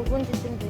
묵은지찜도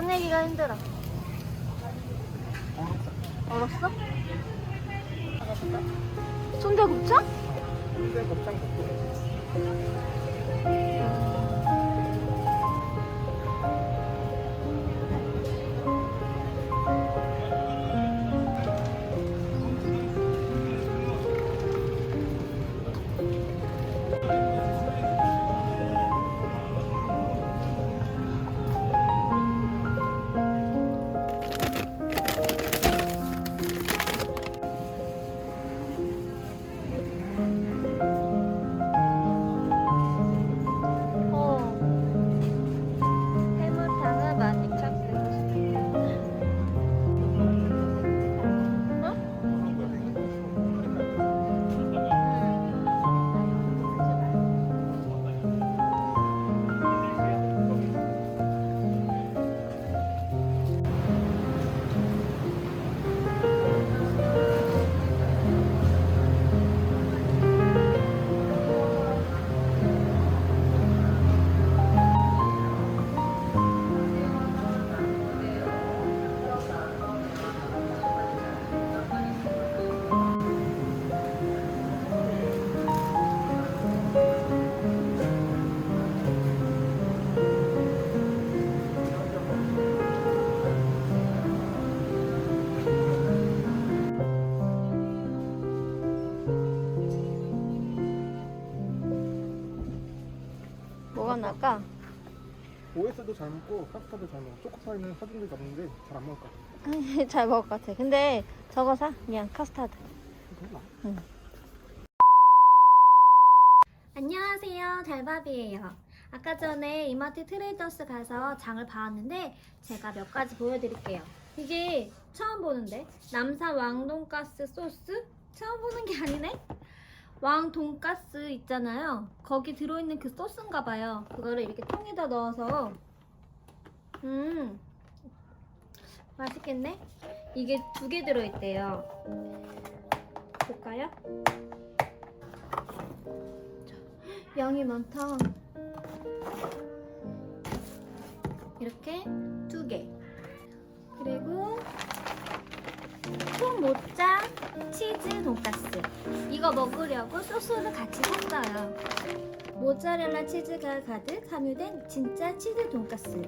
꺼내기가 힘들어. 얼었어? 순대곱창? 근데 곱창 볶음. 나까? OS도 잘 먹고 파스타도 잘 먹고 초코파이는 사진들 잡는데 잘 안 먹을 것 같아. 잘 먹을 것 같아. 근데 저거 사. 그냥 카스타드. 그런 안녕하세요. 달밥이에요. 아까 전에 이마트 트레이더스 가서 장을 봐왔는데 제가 몇 가지 보여드릴게요. 이게 처음 보는데 남산 왕돈가스 소스? 처음 보는 게 아니네? 왕 돈가스 있잖아요. 거기 들어있는 그 소스인가 봐요. 그거를 이렇게 통에다 넣어서 음 맛있겠네? 이게 두 개 들어있대요. 볼까요? 양이 많다. 이렇게 두 개. 치즈 돈가스. 이거 먹으려고 소스를 같이 샀어요. 모짜렐라 치즈가 가득 함유된 진짜 치즈 돈가스.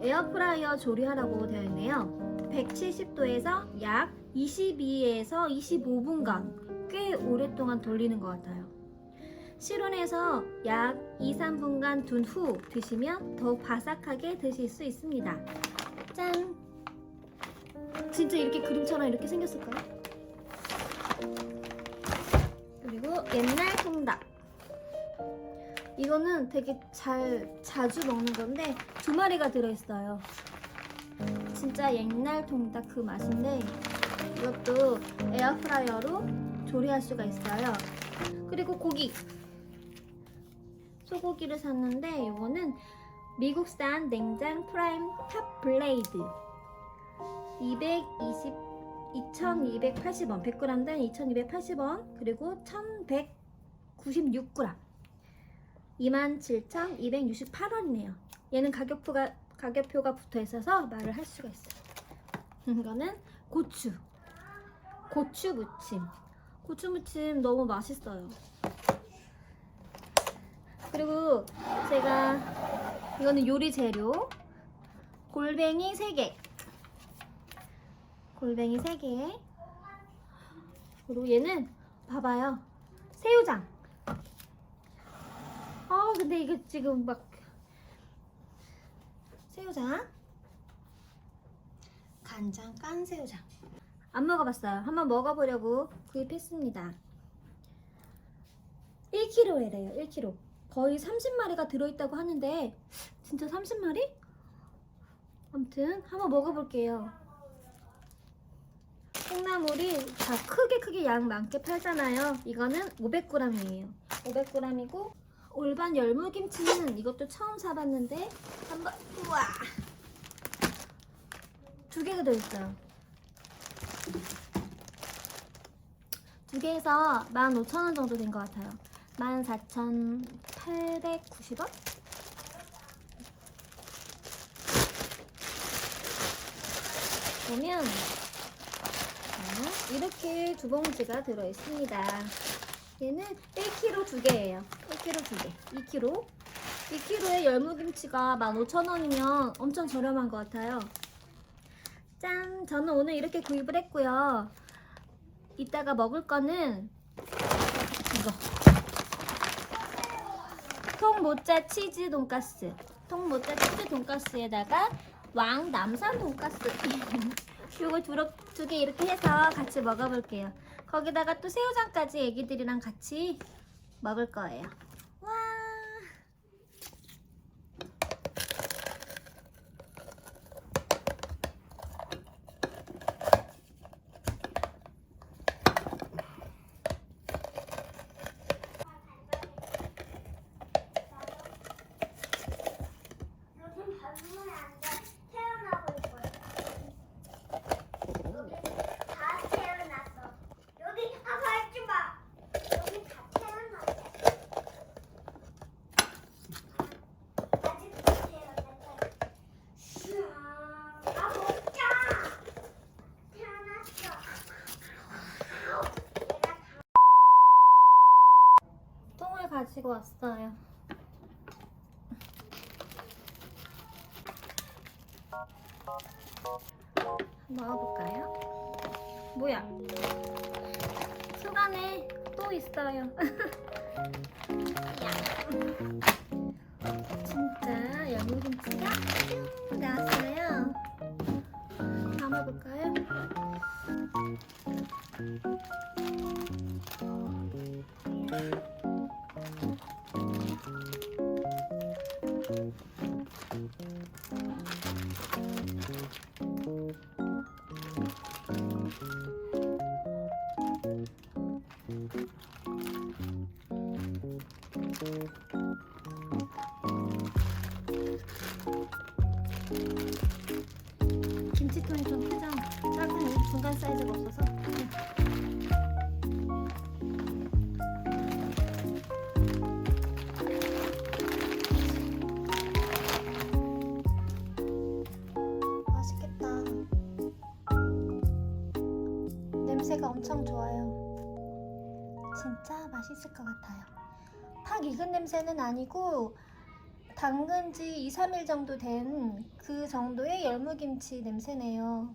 에어프라이어 조리하라고 되어 있네요. 170도에서 약 22에서 25분간 꽤 오랫동안 돌리는 것 같아요. 실온에서 약 2, 3분간 둔 후 드시면 더욱 바삭하게 드실 수 있습니다. 짠! 진짜 이렇게 그림처럼 이렇게 생겼을까요? 그리고 옛날 통닭. 이거는 되게 잘 자주 먹는 건데 두 마리가 들어있어요. 진짜 옛날 통닭 그 맛인데 이것도 에어프라이어로 조리할 수가 있어요. 그리고 고기 소고기를 샀는데 이거는 미국산 냉장 프라임 탑 블레이드 220 2280원 100g당 2280원 그리고 1196g 27,268원이네요. 얘는 가격표가 가격표가 붙어 있어서 말을 할 수가 있어요. 이거는 고추. 고추 무침. 고추 무침 너무 맛있어요. 그리고 제가 이거는 요리 재료. 골뱅이 3개. 골뱅이 3개. 그리고 얘는 봐봐요. 새우장. 아 근데 이게 지금 막 새우장 간장 깐 새우장 안 먹어봤어요 한번 먹어보려고 구입했습니다 1kg래요 1kg 거의 30마리가 들어있다고 하는데 진짜 30마리? 아무튼 한번 먹어볼게요 콩나물이 다 크게 크게 양 많게 팔잖아요. 이거는 500g이에요. 500g이고 올반 열무김치는 이것도 처음 사봤는데 한번 우와. 두 개가 들어있어요. 두 개에서 15,000원 정도 된 것 같아요. 14,890원? 보면 자, 이렇게 두 봉지가 들어있습니다 얘는 1kg 두 개예요. 1kg 두 개. 2kg. 2kg에 열무김치가 15,000원이면 엄청 저렴한 것 같아요. 짠! 저는 오늘 이렇게 구입을 했고요. 이따가 먹을 거는 이거. 통모짜 치즈 돈가스. 통모짜 치즈 돈가스에다가 왕 남산 돈가스. 이거 두개 이렇게 해서 같이 먹어볼게요. 거기다가 또 새우장까지 애기들이랑 같이 먹을 거예요. 와. 요즘 밟으면 안 돼. 태어나고 있거든. 다 태어났어. 여기 아 밟지 마. 여기 다 태어났어. 아직도 태어났어. 아 먹자. 태어났어. 내가 통을 가지고 왔어요. 먹어볼까요? 뭐야? 속 안에 또 있어요. 진짜 열무김치가 쭉 나왔어요. 담아볼까요? 김치통이 좀 크잖아. 이 중간 사이즈가 없어서. 맛있겠다. 냄새가 엄청 좋아요. 진짜 맛있을 것 같아요. 팍 익은 냄새는 아니고 담근 지 2, 3일 정도 된 그 정도의 열무김치 냄새네요.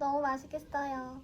너무 맛있겠어요.